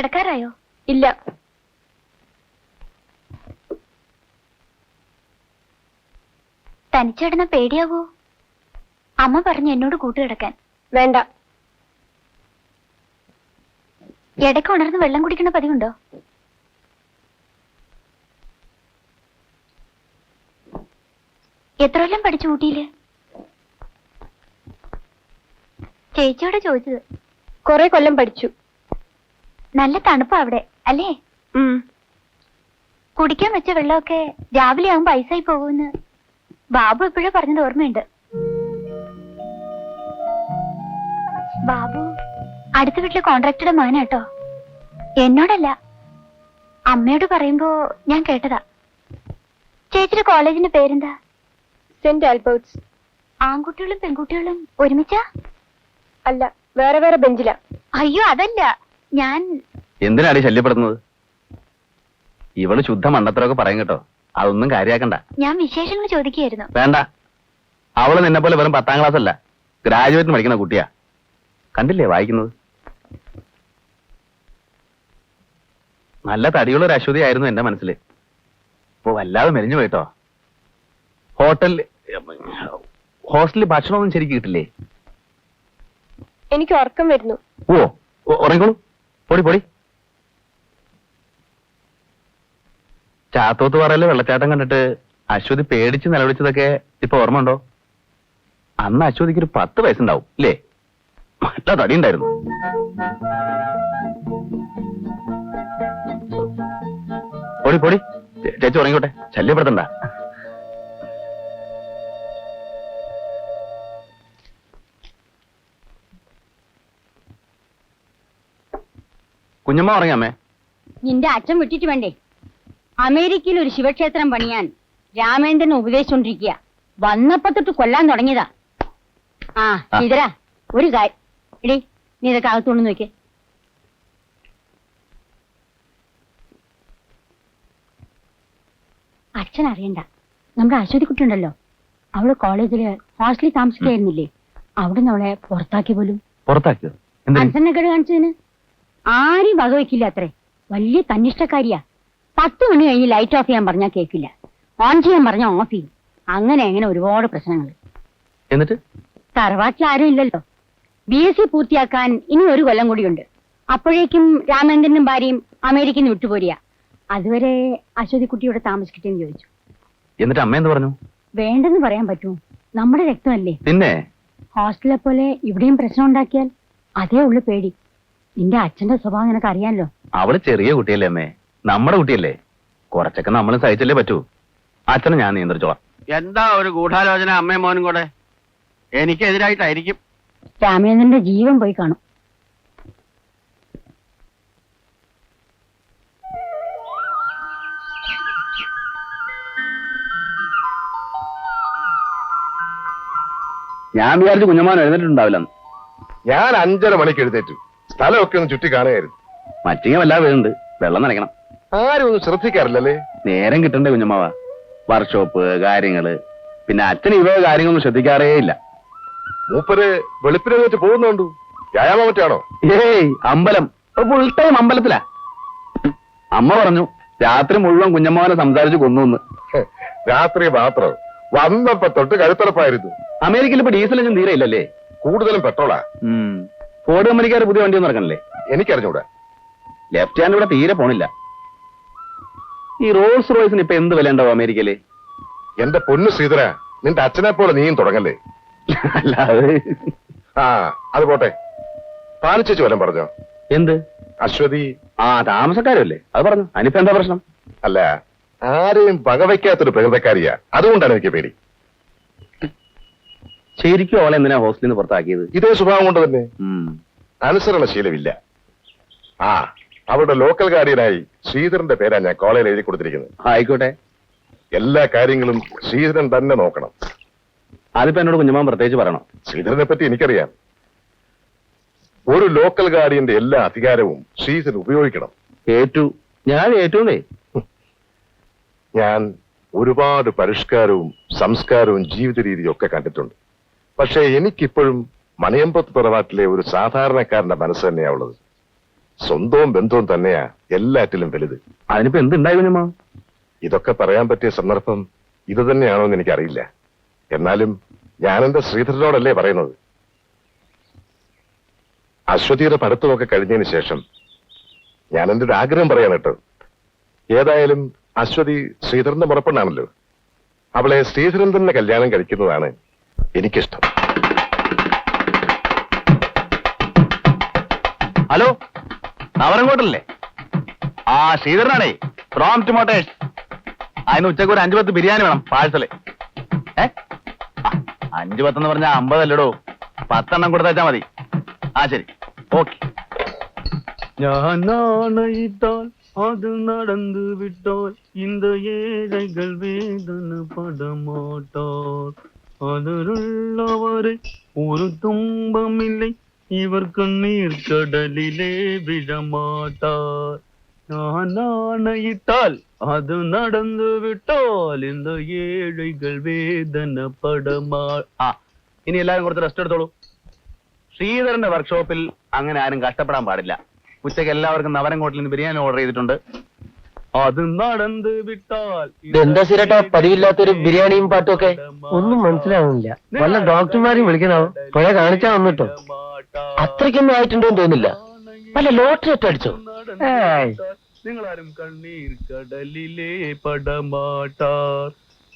കിടക്കാറായോ? ഇല്ല. തനിച്ചിടുന്ന പേടിയാവോ? അമ്മ പറഞ്ഞു എന്നോട് കൂട്ടുകിടക്കാൻ വേണ്ട. ഇടയ്ക്ക് ഉണർന്ന് വെള്ളം കുടിക്കണ പതിവുണ്ടോ? എത്ര കൊല്ലം പഠിച്ചു ഊട്ടിയിൽ? ചേച്ചിയോടെ ചോദിച്ചത്. കുറെ കൊല്ലം പഠിച്ചു. നല്ല തണുപ്പാ അവിടെ അല്ലേ? കുടിക്കാൻ വെച്ച വെള്ളമൊക്കെ രാവിലെ ആകുമ്പോ ഐസായി പോകുമെന്ന് ബാബു എപ്പോഴും പറഞ്ഞത് ഓർമ്മയുണ്ട്. ബാബു അടുത്ത വീട്ടിലെ കോൺട്രാക്ടറുടെ മകനാട്ടോ എന്നോടല്ല അമ്മയോട് പറയുമ്പോ ഞാൻ കേട്ടതാ. ചേച്ചിയുടെ കോളേജിന്റെ പേരെന്താ? Saint Albert's. ആൺകുട്ടികളും പെൺകുട്ടികളും ഒരുമിച്ചാ? അല്ല വേറെ വേറെ ബെഞ്ചില. അയ്യോ അതല്ല. ഞാൻ എന്തിനാടി ശല്യപ്പെടുന്നത് ഇവൾ ശുദ്ധ മണ്ടത്തരമൊക്കെ പറയും കേട്ടോ. അതൊന്നും കാര്യാക്കണ്ട. ഞാൻ വിശേഷങ്ങൾ ചോദിക്കുകയായിരുന്നു. വേണ്ട. അവൾ നിന്നെ പോലെ വെറും പത്താം ക്ലാസ് അല്ല. ഗ്രാജുവേറ്റ് പഠിക്കുന്ന കുട്ടിയാ. കണ്ടില്ലേ വായിക്കുന്നത്? നല്ല തടിയുള്ള ഒരു അശ്വതി ആയിരുന്നു എന്റെ മനസ്സിൽ ഇപ്പൊ വല്ലാതെ മെലിഞ്ഞു പോയിട്ടോ. ഹോട്ടൽ ഹോസ്റ്റലിൽ ഭക്ഷണമൊന്നും ശരിക്കും കിട്ടില്ലേ? എനിക്ക് ഉറക്കം വരുന്നു. ഓ ഉറങ്ങിക്കോളൂ. പൊടി പൊടി. ചാത്തോത്ത് പറയൽ വെള്ളച്ചാട്ടം കണ്ടിട്ട് അശ്വതി പേടിച്ച് നിലവിളിച്ചതൊക്കെ ഇപ്പൊ ഓർമ്മ ഉണ്ടോ? അന്ന് അശ്വതിക്ക് ഒരു പത്ത് വയസ്സുണ്ടാവും ഇല്ലേ? നല്ല തടി ഉണ്ടായിരുന്നു. പൊടി പൊടി. ചേച്ചി ഉറങ്ങിക്കോട്ടെ. ശല്യപ്പെടുത്തണ്ട. കുഞ്ഞമ്മ ഉറങ്ങാമേ നിന്റെ അച്ഛൻ വിട്ടിട്ട് വേണ്ടേ? അമേരിക്കയിൽ ഒരു ശിവക്ഷേത്രം പണിയാൻ രാമേന്ദ്രൻ ഉപദേശിച്ചോണ്ടിരിക്കുക. വന്നപ്പോ തൊട്ട് കൊല്ലാൻ തുടങ്ങിയതാ. ആ. ഇതരാ. ഒരു കാര്യം എടി നീ ഇതൊക്കെ അകത്തോണ്ട് നോക്കിയേ. അച്ഛൻ അറിയണ്ട. നമ്മുടെ അശ്വതി കുട്ടി ഉണ്ടല്ലോ. അവൾ കോളേജിൽ ഹോസ്റ്റലിൽ താമസിക്കായിരുന്നില്ലേ അവിടെ നിന്ന് അവളെ പുറത്താക്കി പോലും. പുറത്താക്കിയോ? കേട് കാണിച്ചതിന്? ആരും വകവെക്കില്ല അത്രേ. വലിയ തന്നിഷ്ടക്കാരിയാ. പത്ത് മണി കഴിഞ്ഞ് ലൈറ്റ് ഓഫ് ചെയ്യാൻ പറഞ്ഞാൽ കേൾക്കില്ല ഓൺ ചെയ്യാൻ പറഞ്ഞാൽ ഓഫ് ചെയ്യും. അങ്ങനെ അങ്ങനെ ഒരുപാട് പ്രശ്നങ്ങൾ. എന്നിട്ട്? തറവാട്ടിൽ ആരും ഇല്ലല്ലോ. ബി എസ് സി പൂർത്തിയാക്കാൻ ഇനി ഒരു കൊല്ലം കൂടിയുണ്ട്. അപ്പോഴേക്കും രാമേന്ദ്രനും ഭാര്യയും അമേരിക്കയിൽ നിന്ന് വിട്ടുപോരിയ. അതുവരെ അശ്വതി കുട്ടിയോടെ താമസിക്കട്ടെ എന്ന് ചോദിച്ചു. എന്നിട്ട് അമ്മ എന്ത് പറഞ്ഞു? വേണ്ടെന്ന് പറയാൻ പറ്റൂ. നമ്മുടെ രക്തമല്ലേ? പിന്നെ? ഹോസ്റ്റലെ പോലെ ഇവിടെയും പ്രശ്നം ഉണ്ടാക്കിയാൽ അതേ ഉള്ളു പേടി. നിന്റെ അച്ഛന്റെ സ്വഭാവം നിനക്ക് അറിയാലോ? അവൾ ചെറിയ കുട്ടിയല്ലേ അമ്മേ. നമ്മുടെ കുട്ടിയല്ലേ. കുറച്ചൊക്കെ നമ്മൾ സഹിച്ചല്ലേ പറ്റൂ. അച്ഛനെ ഞാൻ നിയന്ത്രിച്ചോളാം. എന്താ ഒരു ഗൂഢാലോചന അമ്മയും മോനും കൂടെ? എനിക്കെതിരായിട്ടായിരിക്കും. രാമേന്ദ്രന്റെ ജീവൻ പോയി കാണും. ഞാൻ വിചാരിച്ചു കുഞ്ഞമ്മാൻ എഴുന്നേറ്റുണ്ടാവില്ലെന്ന് ഞാൻ അഞ്ചര മണിക്ക് എഴുന്നേറ്റു. സ്ഥലമൊക്കെ ഒന്ന് ചുറ്റി കാണുകയായിരുന്നു. മറ്റിങ്ങ വല്ലാതെ വീഴുന്നുണ്ട് വെള്ളം നനയ്ക്കണം. ആരും ഒന്നും ശ്രദ്ധിക്കാറില്ലല്ലേ? നേരം കിട്ടണ്ടേ കുഞ്ഞമ്മാവ. വർക്ക്ഷോപ്പ് കാര്യങ്ങൾ. പിന്നെ അച്ഛൻ ഇവ കാര്യങ്ങളൊന്നും ശ്രദ്ധിക്കാറേ ഇല്ല. മൂപ്പര് വെളുപ്പിനെ വെച്ച് പോകുന്നുണ്ടു? വ്യായാമം മറ്റാണോ? ഏയ് അമ്പലം. ഫുൾ ടൈം അമ്പലത്തിലാ. അമ്മ പറഞ്ഞു രാത്രി മുഴുവൻ കുഞ്ഞമ്മാവനെ സംസാരിച്ച് കൊന്നു രാത്രി മാത്രം. വന്നപ്പോ തൊട്ട് കഴുത്തറപ്പായിരുന്നു അമേരിക്കയിൽ ഇപ്പൊ ഡീസൽ എഞ്ചും തീരെ ഇല്ലല്ലേ കൂടുതലും പെട്രോളാ. ഫോർഡ് കമ്പനിക്കാർ പുതിയ വണ്ടി ഒന്നും ഇറക്കണല്ലേ? എനിക്കറിഞ്ഞൂടാ. ലെഫ്റ്റ് ഹാൻഡ് ഇവിടെ തീരെ പോണില്ല. ഈ റോൾസ് റോയ്സിന് ഇപ്പൊ എന്ത് വില ഉണ്ടാവും അമേരിക്കയിൽ? എന്റെ പൊന്നു ശ്രീധര നിന്റെ അച്ഛനെ പോലെ നീയും തുടങ്ങല്ലേ? അല്ലാതെ ആ അത് പോട്ടെ. പാലിച്ചു വല്ലം പറഞ്ഞോ? എന്ത്? അശ്വതി. ആ താമസക്കാരല്ലേ. അത് പറഞ്ഞു. അനിപ്പ എന്താ പ്രശ്നം? അല്ല ആരെയും വകവയ്ക്കാത്തൊരു പ്രകൃതക്കാരിയാ. അതുകൊണ്ടാണ് എനിക്ക് പേടി. ശരിക്കും അവളെ എന്തിനാ ഹോസ്റ്റലിൽ നിന്ന് പുറത്താക്കിയത്? ഇതേ സ്വഭാവം കൊണ്ട് തന്നെ. അനുസരണ ശീലമില്ല. ആ അവരുടെ ലോക്കൽ ഗാർഡിയനായി ശ്രീധരന്റെ പേരാ ഞാൻ കോളേജിൽ എഴുതി കൊടുത്തിരിക്കുന്നത്. ആയിക്കോട്ടെ. എല്ലാ കാര്യങ്ങളും ശ്രീധരൻ തന്നെ നോക്കണം. അതിപ്പോ എന്നോട് കുഞ്ഞമ്മ പ്രത്യേകിച്ച് പറയണം? ശ്രീധരനെ പറ്റി എനിക്കറിയാം. ഒരു ലോക്കൽ ഗാർഡിയന്റെ എല്ലാ അധികാരവും ശ്രീധരൻ ഉപയോഗിക്കണം. ഏറ്റു. ഞാൻ ഏറ്റൂന്നേ. ഞാൻ ഒരുപാട് പരിഷ്കാരവും സംസ്കാരവും ജീവിത രീതിയും ഒക്കെ കണ്ടിട്ടുണ്ട്. പക്ഷേ എനിക്കിപ്പോഴും മണിയമ്പത്ത് തറവാട്ടിലെ ഒരു സാധാരണക്കാരന്റെ മനസ്സ് തന്നെയാ ഉള്ളത്. സ്വന്തവും ബന്ധവും തന്നെയാ എല്ലാറ്റിലും വലുത്. അതിനിപ്പോ എന്തുണ്ടായി ഇതൊക്കെ പറയാൻ പറ്റിയ സന്ദർഭം ഇത് തന്നെയാണോ എന്ന് എനിക്കറിയില്ല. എന്നാലും ഞാനെന്റെ ശ്രീധരനോടല്ലേ പറയുന്നത്? അശ്വതിയുടെ പഠിത്തമൊക്കെ കഴിഞ്ഞതിന് ശേഷം ഞാൻ എന്റെ ഒരു ആഗ്രഹം പറയാൻ കേട്ടോ. ഏതായാലും അശ്വതി ശ്രീധരന്റെ മുറപ്പെണ്ണാണല്ലോ അവളെ ശ്രീധരൻ തന്നെ കല്യാണം കഴിക്കുന്നതാണ് എനിക്കിഷ്ടം ഹലോ നവരങ്കോട്ടല്ലേ ആ ശ്രീധരനാണേ ഫ്രോം ടുമോട്ടേഴ്സ് അതിന് ഉച്ചക്ക് ഒരു അഞ്ചു പത്ത് ബിരിയാണി വേണം പാഴ്സല് ഏ ആ, അഞ്ച് പത്തെന്ന് പറഞ്ഞാൽ അമ്പതല്ലടോ പത്തെണ്ണം കൊടുത്തേച്ചാ മതി ആ ശരി ഓക്കെ ഞാനാണയിട്ടാൽ അത് നടന്നു വിട്ടാൽ இந்த ஏழைகள் வேதனைப்படமாட்டார் அதருள்ளவரை പലരുള്ളവരെ ഒരു തുമ്പമില്ലേ? കണ്ണീർ കടലിലേ വിഴമാട്ടാർ ഞാൻ ആണയിട്ടാൽ അത് നടന്നു വിട്ടാൽ ഇന്ന് ഏഴുകൾ വേദന പടമാ ആ ഇനി എല്ലാവരും കുറച്ച് റെസ്റ്റ് എടുത്തോളൂ. ശ്രീധരന്റെ വർക്ക്ഷോപ്പിൽ അങ്ങനെ ആരും കഷ്ടപ്പെടാൻ പാടില്ല. ഉച്ചയ്ക്ക് എല്ലാവർക്കും നവരങ്കോട്ടിൽ നിന്ന് ബിരിയാണി ഓർഡർ ചെയ്തിട്ടുണ്ട്. അത് നടന്ന് വിട്ടാൽ ഇതെന്താ സിരട്ടാ? പതിവില്ലാത്തൊരു ബിരിയാണിയും പാട്ടും ഒക്കെ ഒന്നും മനസ്സിലാവുന്നില്ല. വല്ല ഡോക്ടർമാരെയും വിളിക്കണോ? പുഴ കാണിച്ചാ വന്നിട്ടോ? അത്രയ്ക്കൊന്നും ആയിട്ടുണ്ടോ എന്ന് തോന്നില്ല വല്ല ലോട്ടറി ഒറ്റ അടിച്ചോ? ഏയ്. നിങ്ങളാരും കണ്ണീർ കടലിലെ പടമാട്ടാർ.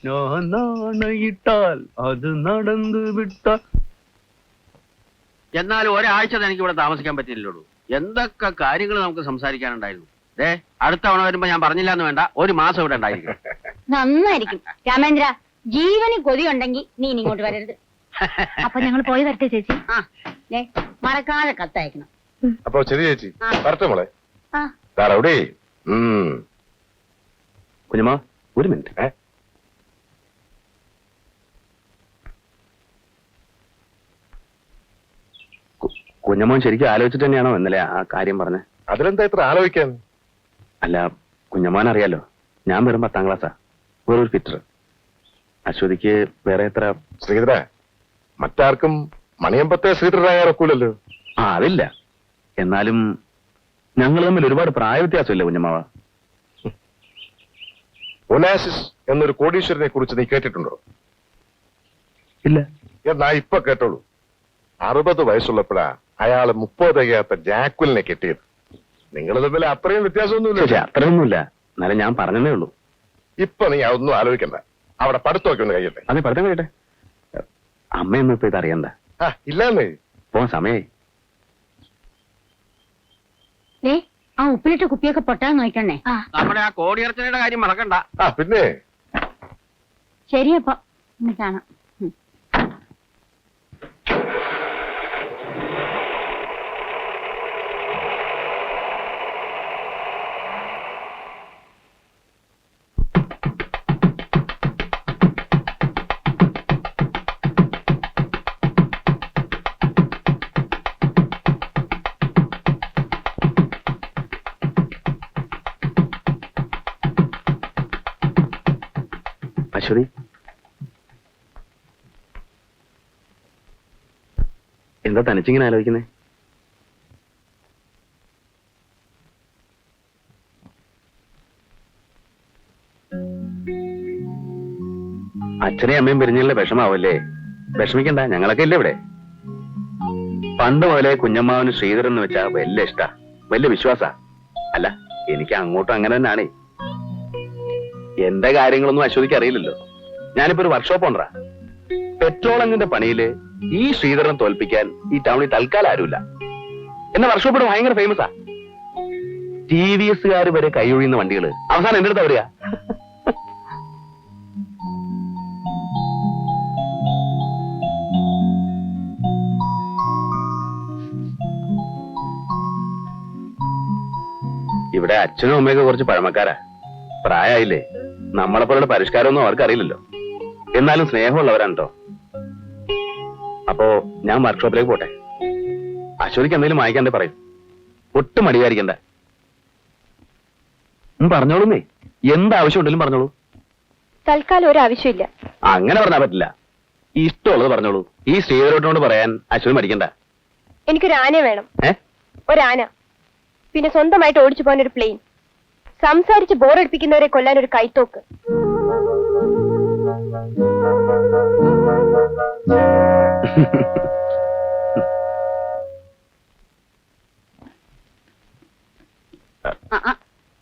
ഞാൻ നാണയിട്ടാൽ അത് നടന്നു വിട്ടാൽ എന്നാലും ഒരാഴ്ച തനിക്ക് ഇവിടെ താമസിക്കാൻ പറ്റില്ലല്ലോ എന്തൊക്കെ കാര്യങ്ങൾ നമുക്ക് സംസാരിക്കാനുണ്ടായിരുന്നു? ദേ അടുത്ത തവണ വരുമ്പോ ഞാൻ പറഞ്ഞില്ല എന്ന് വേണ്ട ഒരു മാസം ഇവിടെ ഉണ്ടായിരിക്കും. നന്നായിരിക്കും. രാമേന്ദ്ര ജീവന് കൊതിയുണ്ടെങ്കിൽ നീ ഇനി ഇങ്ങോട്ട് വരരുത്. അപ്പൊ ഞങ്ങൾ പോയി വരട്ടെ ചേച്ചി? ആ. ദേ, മറക്കാതെ കത്തയക്കണം. അപ്പൊ ശരി ചേച്ചി ആ. വരട്ടെ മോളെ. ആ. കുഞ്ഞമ്മ ഒരു മിനിറ്റ്. ഏ? കു- കുഞ്ഞമ്മോൻ ശരിക്കും ആലോചിച്ചിട്ട് തന്നെയാണോ ഇന്നലെ ആ കാര്യം പറഞ്ഞത് അതിലെന്താ ഇത്ര ആലോചിക്കാൻ? അല്ല കുഞ്ഞമ്മോൻ അറിയാലോ? ഞാൻ വെറും പത്താം ക്ലാസ്സാ. വെറൊരു ഫിറ്റർ. അശ്വതിക്ക് വേറെ എത്ര ശ്രീധര മറ്റാർക്കും മണിയമ്പത്തെ ശ്രീധരനായ ഇറക്കൂലല്ലോ. ആ അതില്ല. എന്നാലും ഞങ്ങൾ തമ്മിൽ ഒരുപാട് പ്രായ വ്യത്യാസമില്ല കുഞ്ഞമ്മാവ? ഒനാസിസ് എന്നൊരു കോടീശ്വരനെ കുറിച്ച് നീ കേട്ടിട്ടുണ്ടോ? ഇല്ല. എന്നാ ഇപ്പൊ കേട്ടോളൂ. അറുപത് വയസ്സുള്ളപ്പോഴാ അയാൾ മുപ്പത് തികയാത്ത ജാക്കുലിനെ കെട്ടിയത്. നിങ്ങൾ തമ്മിൽ അത്രയും വ്യത്യാസമൊന്നുമില്ല. അത്രയൊന്നുമില്ല. എന്നാലും ഞാൻ പറഞ്ഞതേ ഉള്ളൂ. ഇപ്പൊ നീ അതൊന്നും ആലോചിക്കണ്ട. അവിടെ പഠിത്തമൊക്കെ ഒന്ന് കഴിയട്ടെ. അതെ പഠിത്തം കഴിയട്ടെ. അമ്മയൊന്നും ഇപ്പൊ ഇത് അറിയണ്ട. ആ ഇല്ലാന്നേ. പോവാൻ സമയായി. ദേ, ആ ഉപ്പിലിട്ട കുപ്പിയൊക്കെ പൊട്ടാൻ നോക്കണേ. ആ. നമ്മുടെ ആ കോടിയർച്ചനയുടെ കാര്യം മറക്കണ്ട. ആ പിന്നെ? ശരിയപ്പോ ഇന്ന് കാണാം. എന്താ തനിച്ചിങ്ങനെ ആലോചിക്കുന്നേ? അച്ഛനെയും അമ്മയും പിരിഞ്ഞല്ലേ വിഷമാവല്ലേ? വിഷമിക്കണ്ട ഞങ്ങളൊക്കെ ഇല്ലേ ഇവിടെ? പണ്ട് മുതലേ കുഞ്ഞമ്മാവന് ശ്രീധരൻ എന്ന് വെച്ചാ വലിയ ഇഷ്ട വലിയ വിശ്വാസ. അല്ല എനിക്ക് അങ്ങോട്ടും അങ്ങനെ തന്നെയാണേ എന്റെ കാര്യങ്ങളൊന്നും അശ്വതിക്ക് അറിയില്ലല്ലോ. ഞാനിപ്പോ ഒരു വർക്ക്ഷോപ്പ് ഉണ്ടറാ പെട്രോൾ എങ്ങിന്റെ പണിയിൽ ഈ ശ്രീധരനെ തോൽപ്പിക്കാൻ ഈ ടൗണിൽ തൽക്കാലം ആരുമില്ല. എന്നെ വർക്ക്ഷോപ്പിടെ ഭയങ്കര ഫേമസാ ടി വി എസ്സുകാർ വരെ കൈയൊഴിയുന്ന വണ്ടികൾ. അവസാനം എന്റെ അടുത്ത് വരിക ഇവിടെ അച്ഛനും അമ്മയൊക്കെ കുറച്ച് പഴമക്കാരാ. പ്രായമായില്ലേ നമ്മളെപ്പോലുള്ള പരിഷ്കാരമൊന്നും അവർക്കറിയില്ലല്ലോ. എന്നാലും സ്നേഹമുള്ളവരാണ് കേട്ടോ അപ്പോ ഞാൻ വർക്ക്ഷോപ്പിലേക്ക് പോട്ടെ. അശ്വതിക്ക് എന്തെങ്കിലും വാങ്ങിക്കാണ്ടേ പറയും. ഒട്ടും പറഞ്ഞോളൂ പറഞ്ഞോളൂന്നേ. എന്ത് ആവശ്യം ഉണ്ടെങ്കിലും പറഞ്ഞോളൂ. തൽക്കാലം ഒരു ആവശ്യമില്ല അങ്ങനെ പറഞ്ഞാൽ പറ്റില്ല. ഇഷ്ടമുള്ളത് പറഞ്ഞോളൂ. ഈ ശ്രീധരോട്ടിനോട് പറയാൻ അശ്വതി മടിക്കണ്ട. എനിക്കൊരു ആന വേണം ഒരാന. പിന്നെ സ്വന്തമായിട്ട് ഓടിച്ചു പോകാൻ ഒരു പ്ലെയിൻ സംസാരിച്ച് ബോറടിപ്പിക്കുന്നവരെ കൊല്ലാൻ ഒരു കൈത്തോക്ക്.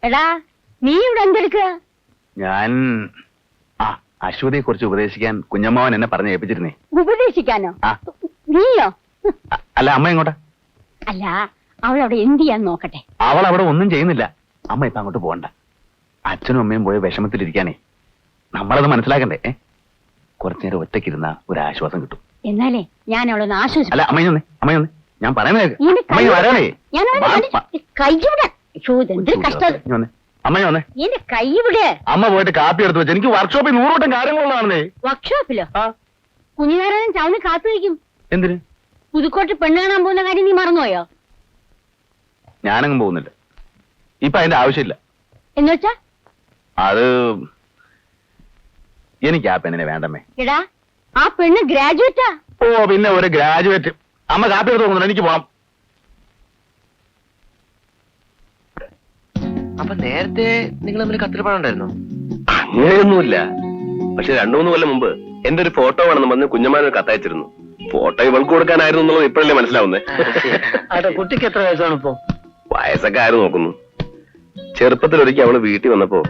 എടാ നീ ഇവിടെ എന്തെടുക്കുക? ഞാൻ ആ അശ്വതിയെ കുറിച്ച് ഉപദേശിക്കാൻ കുഞ്ഞമ്മാവൻ എന്നെ പറഞ്ഞ് ഏൽപ്പിച്ചിരുന്നേ. ഉപദേശിക്കാനോ? ആ. നീയോ? അ- അല്ല അമ്മ എങ്ങോട്ടാ? അല്ല അവൾ അവിടെ എന്ത് ചെയ്യാൻ നോക്കട്ടെ. അവൾ അവിടെ ഒന്നും ചെയ്യുന്നില്ല. അമ്മ ഇപ്പൊ അങ്ങോട്ട് പോകണ്ട. അച്ഛനും അമ്മയും പോയ വിഷമത്തിലിരിക്കാനേ. നമ്മളത് മനസ്സിലാക്കണ്ടേ? ഏ? കുറച്ചു നേരം ഒറ്റയ്ക്കിരുന്ന ഒരു ആശ്വാസം കിട്ടും. എന്നാലേ ഞാൻ അവളെ ആശ്വസിപ്പിക്കാം. അല്ല അമ്മയൊന്നേ അമ്മയൊന്നേ ഞാൻ വരാനേ ഞാൻ വാ, കണ്ടിട്ട് കൈ വിടാൻ. ഷോ എന്തൊരു കഷ്ടം. വന്നേ. വന്നേ. എന്റെ കൈ അമ്മ പോയിട്ട് കാപ്പി എടുത്ത് വെച്ച് എനിക്ക് വർക്ക്ഷോപ്പിൽ നൂറുവട്ടം കാര്യങ്ങളുള്ളതാണേ വർക്ക്ഷോപ്പിലോ? ആ. ചവന്ന് കാത്തു വയ്ക്കും എന്തിന്? പുതുക്കോട്ട് പെണ്ണ് കാണാൻ പോകുന്ന കാര്യം നീ മറന്നുപോയോ? ഞാനങ്ങും പോകുന്നില്ല. ഇപ്പൊ അതിന്റെ ആവശ്യമില്ല. എന്നുവെച്ചാ അത് എനിക്ക് ആ പെണ്ണിനെ വേണ്ടമ്മേ. എടാ ആ പെണ്ണ് ഗ്രാജുവേറ്റാ? ഓ പിന്നെ ഒരു ഗ്രാജുവേറ്റ്. അമ്മ കാപ്പി എടുത്ത് പോകുന്നുണ്ട് എനിക്ക് പോണം. അപ്പൊ നേരത്തെ നിങ്ങൾ തമ്മിൽ കത്തിരിപ്പാടുണ്ടായിരുന്നു അങ്ങനെയൊന്നുമില്ല. പക്ഷെ രണ്ടു മൂന്ന് കൊല്ലം മുമ്പ് എന്റെ ഒരു ഫോട്ടോ വേണമെന്ന് പറഞ്ഞ് കുഞ്ഞമ്മാൻ ഒരു കത്തയച്ചിരുന്നു ഫോട്ടോ ഇവൾക്ക് കൊടുക്കാനായിരുന്നു എന്നുള്ളത് ഇപ്പോഴല്ലേ മനസ്സിലാവുന്നേ? അതെ കുട്ടിക്ക് എത്ര വയസ്സാണ് ഇപ്പോ? വയസ്സൊക്കെ ആര് നോക്കുന്നു? ചെറുപ്പത്തിൽ ഒരിക്കൽ അവൾ വീട്ടിൽ വന്നപ്പോ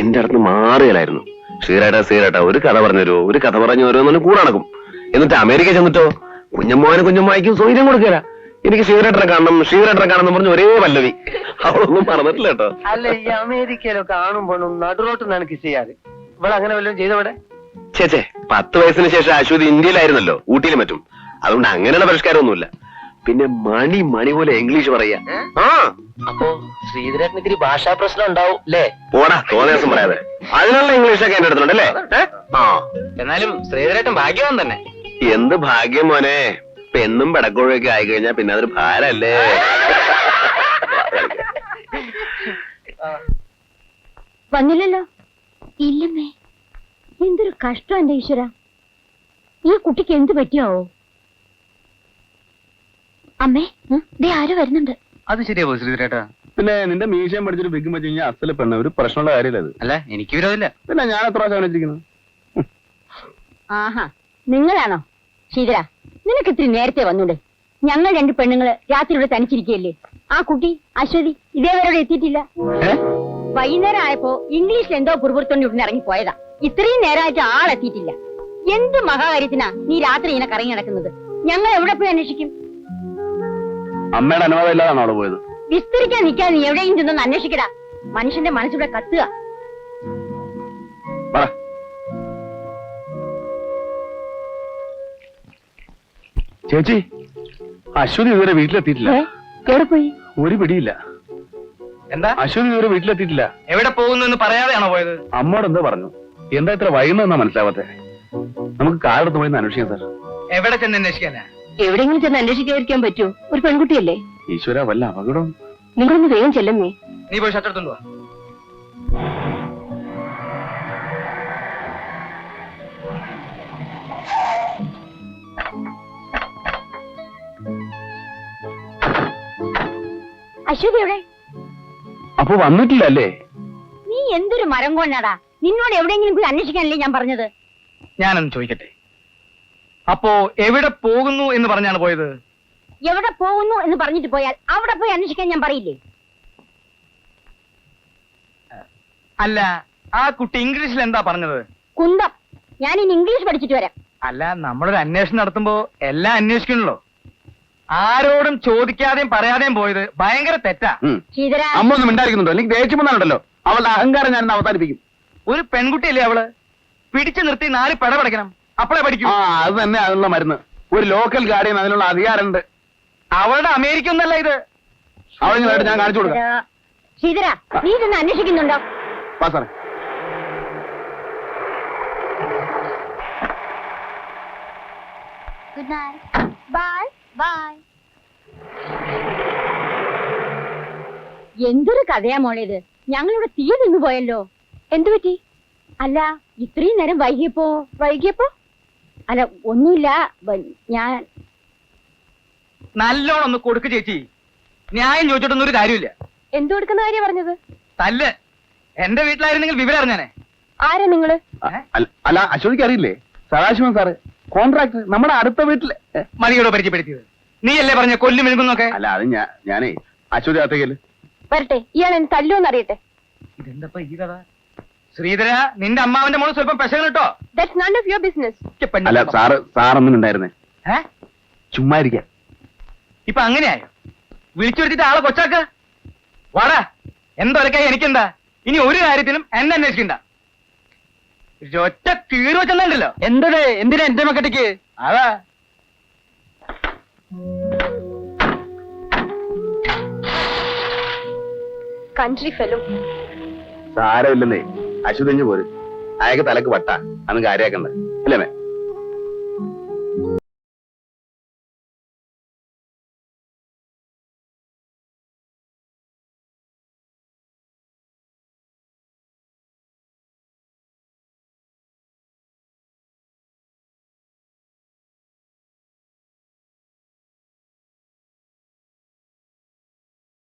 എന്റെ അടുത്ത് മാറിയലായിരുന്നു ശ്രീരാട്ട ശ്രീരാട്ട ഒരു കഥ പറഞ്ഞു തരുമോ ഒരു കഥ പറഞ്ഞു തരുമോ എന്ന് കൂടെ നടക്കും. എന്നിട്ട് അമേരിക്ക ചെന്നിട്ടോ? കുഞ്ഞമ്മാനും കുഞ്ഞമ്മായിക്കും സൗകര്യം കൊടുക്കല. എനിക്ക് ശ്രീരാട്ടനെ കാണണം ശ്രീരാട്ടനെ കാണണം പറഞ്ഞു പറഞ്ഞ് ഒരേ പല്ലവി. അവളൊന്നും പറഞ്ഞിട്ടില്ല കേട്ടോ. അല്ല ഈ അമേരിക്കയിലൊക്കെ കാണുമ്പോഴും നടുറോട്ട് കിസ് ചെയ്യാറ്. ഇവിടെ അങ്ങനെ വല്ലതും ചെയ്തവിടെ ചേച്ചേ പത്ത് വയസ്സിന് ശേഷം അശ്വതി ഇന്ത്യയിലായിരുന്നല്ലോ ഊട്ടിയിലും മറ്റും. അതുകൊണ്ട് അങ്ങനെയുള്ള പരിഷ്കാരമൊന്നുമില്ല. പിന്നെ മണി മണി പോലെ ഇംഗ്ലീഷ് പറയാ. ആ. അപ്പൊ ശ്രീധരേട്ടന് ഇത്തിരി ഭാഷാ പ്രശ്നം ഉണ്ടാവും അല്ലേ പോടാ തോന്നിയാസം പറയാതെ. അതിനുള്ള ഇംഗ്ലീഷൊക്കെ എന്റെ അടുത്തുണ്ട് അല്ലേ? ആ. എന്നാലും ശ്രീധരേട്ടൻ ഭാഗ്യവാൻ തന്നെ. എന്ത് ഭാഗ്യം മോനെ? പെണ്ണും പെടക്കോഴൊക്കെ ആയി കഴിഞ്ഞാ പിന്നെ അതൊരു ഭാരല്ലേ? വന്നില്ലല്ലോ? ഇല്ലമ്മേ. എന്തൊരു കഷ്ടം എന്റെ ഈശ്വര. ഈ കുട്ടിക്ക് എന്ത് പറ്റിയാവോ? അമ്മേ ദേ ആര് വരുന്നുണ്ട്. അത് ശരിയാ ശ്രീധരേട്ടാ. പിന്നെ നിന്റെ മീശയും പഠിച്ചൊരു ബിഗ് വെച്ച് കഴിഞ്ഞാൽ അസൽ പെണ്ണ ഒരു പ്രശ്നമുള്ള കാര്യമില്ല അത്? അല്ല എനിക്ക് വിരോധമില്ല. പിന്നെ ഞാൻ എത്ര പ്രാവശ്യം വെച്ചിരിക്കുന്നത് ആഹാ നിങ്ങളാണോ? ശീതര നിനക്ക് ഇത്തിരി നേരത്തെ വന്നൂടെ. ഞങ്ങൾ രണ്ട് പെണ്ണുങ്ങൾ രാത്രി ഇവിടെ തനിച്ചിരിക്കുകയല്ലേ. ആ കുട്ടി അശ്വതി ഇതേവരെ ഇവിടെ എത്തിയിട്ടില്ല വൈകുന്നേരം ആയപ്പോ ഇംഗ്ലീഷിൽ എന്തോ പുറപുറത്തോണ്ട് ഇവിടെ ഇറങ്ങി പോയതാ. ഇത്രയും നേരമായിട്ട് ആളെത്തിയിട്ടില്ല. എന്ത് മഹാകാര്യത്തിനാ നീ രാത്രി ഇങ്ങനെ കറങ്ങി നടക്കുന്നത്? ഞങ്ങൾ എവിടെ പോയി അന്വേഷിക്കും? അമ്മയുടെ അനുവാദം ഇല്ലാതാണോ അവിടെ പോയത്? വിസ്തരിക്കാൻ നിൽക്കാൻ നീ എവിടെയും ചെന്നൊന്ന് അന്വേഷിക്കടാ. മനുഷ്യന്റെ മനസ്സിവിടെ കത്തുക. പറ. ചേച്ചി അശ്വതി ഇതുവരെ വീട്ടിലെത്തിയിട്ടില്ല. ഒരു പിടിയില്ല. എന്താ? അശ്വതി ഇതുവരെ വീട്ടിലെത്തിയിട്ടില്ല. എവിടെ പോകുന്നു എന്ന് പറയാതെയാണോ പോയത്? അമ്മോട് എന്താ പറഞ്ഞു. എന്താ ഇത്ര വൈകുന്നതെന്നാ മനസ്സിലാവാത്തെ? നമുക്ക് കാറെടുത്ത് പോയി അന്വേഷിക്കാം സാർ. എവിടെ ചെന്ന് അന്വേഷിക്കാനാ? എവിടെയെങ്കിലും ചെന്ന് അന്വേഷിക്കാതിരിക്കാൻ പറ്റുമോ ഒരു പെൺകുട്ടിയല്ലേ? ഈശ്വര വല്ല അപകടം നിങ്ങളൊന്ന് വേഗം ചെല്ലമ്മേ നീ പോയി ഷർട്ട് എടുത്തോണ്ട് വാ. അശ്വതി എവിടെ? അപ്പൊ വന്നിട്ടില്ലല്ലേ നീ എന്തൊരു മരം കൊണ്ടാടാ? നിന്നോട് എവിടെയെങ്കിലും പോയി അന്വേഷിക്കാനല്ലേ ഞാൻ പറഞ്ഞത്? ഞാനൊന്ന് ചോദിക്കട്ടെ. അപ്പോ എവിടെ പോകുന്നു എന്ന് പറഞ്ഞാണ് പോയത്? എവിടെ പോകുന്നു എന്ന് പറഞ്ഞിട്ട് പോയാൽ അവിടെ പോയി അന്വേഷിക്കാൻ ഞാൻ പറയില്ലേ? അല്ല ആ കുട്ടി ഇംഗ്ലീഷിൽ എന്താ പറഞ്ഞത്? കുന്തം. ഞാൻ ഇനി ഇംഗ്ലീഷ് പഠിച്ചിട്ട് വരാം. അല്ല നമ്മളൊരു അന്വേഷണം നടത്തുമ്പോ എല്ലാം അന്വേഷിക്കണല്ലോ. ആരോടും ചോദിക്കാതെയും പറയാതെയും പോയത് ഭയങ്കര തെറ്റാ. അമ്മ ഒന്നും മിണ്ടായിരിക്കുന്നുണ്ടോ എനിക്ക് ദേഷ്യം വന്നാലുണ്ടല്ലോ? അവളുടെ അഹങ്കാരം ഞാൻ അവസാനിപ്പിക്കും. ഒരു പെൺകുട്ടിയല്ലേ അവൾ? പിടിച്ചു നിർത്തി നാല് പെടപടയ്ക്കണം അപ്പളേ പഠിക്കും. ആ അത് തന്നെ അതിനുള്ള മരുന്ന്. ഒരു ലോക്കൽ ഗാർഡിയൻ അതിനുള്ള അധികാരമുണ്ട്. അവളുടെ അമേരിക്ക ഒന്നല്ല ഇത് അവളുമായിട്ട് ഞാൻ കാണിച്ചു കൊടുക്കാം. നീ ഇതൊന്ന് അന്വേഷിക്കുന്നുണ്ടോ? വാ സാറേ. ഗുഡ് നൈറ്റ് ബൈ ബൈ എന്തൊരു കഥയാ മോളേത് ഇത്? ഞങ്ങളിവിടെ തീ നിന്ന് പോയല്ലോ. എന്തു പറ്റി അല്ല ഇത്രയും നേരം വൈകിയപ്പോ വൈകിയപ്പോ? അല്ല ഒന്നുമില്ല. ഞാൻ നല്ലോണം ഒന്ന് കൊടുക്ക് ചേച്ചി. ന്യായം ചോദിച്ചിട്ടൊന്നും ഒരു കാര്യമില്ല എന്തു കൊടുക്കുന്ന കാര്യം പറഞ്ഞത്? തല്ല്. എന്റെ വീട്ടിലായിരുന്നെങ്കിൽ വിവരം അറിഞ്ഞാനെ. ആരാ നിങ്ങൾ? അല്ല- അശോക് അറിയില്ലേ? സദാശിവൻ സാറ്. കോൺട്രാക്ട് നമ്മുടെ അടുത്ത വീട്ടിൽ മണിയോട് പരിചയപ്പെടുത്തിയത്. നീ അല്ലേ പറഞ്ഞ കൊല്ലു മിഴുകുന്നൊക്കെ? അല്ല അത് ഞാൻ ഞാനേ അശ്വതി അത്തേക്കല്ലേ വരട്ടെ ഇയാൾ എന്നെ തല്ലുമെന്ന് അറിയട്ടെ ഇതെന്തപ്പ ഈ കഥ? ശ്രീധര നിന്റെ അമ്മാവന്റെ മോൾ സ്വല്പം പെശ കേട്ടോ that's none of your business അല്ല സാറ് സാറൊന്നും ഉണ്ടായിരുന്നേ ചുമ്മാ ഇരിക്കാൻ ഇപ്പൊ അങ്ങനെയായോ? വിളിച്ചു വരുത്തിട്ട് ആളെ കൊച്ചാക്ക? വാടാ എന്തൊരക്കായി എനിക്കെന്താ? ഇനി ഒരു കാര്യത്തിലും എന്നെ അന്വേഷിക്കണ്ട. ഒറ്റ കീറി എന്തേ എന്താണ് എന്തിനാ എന്റെ മക്കട്ടിക്ക് അതാ. Country fellow സാരമില്ലെന്നേ. അശ്വതിഞ്ഞ് പോര്. അയാൾക്ക് തലക്ക് പട്ടാ. അന്ന് കാര്യാക്കണ്ട. അല്ലേ മേ?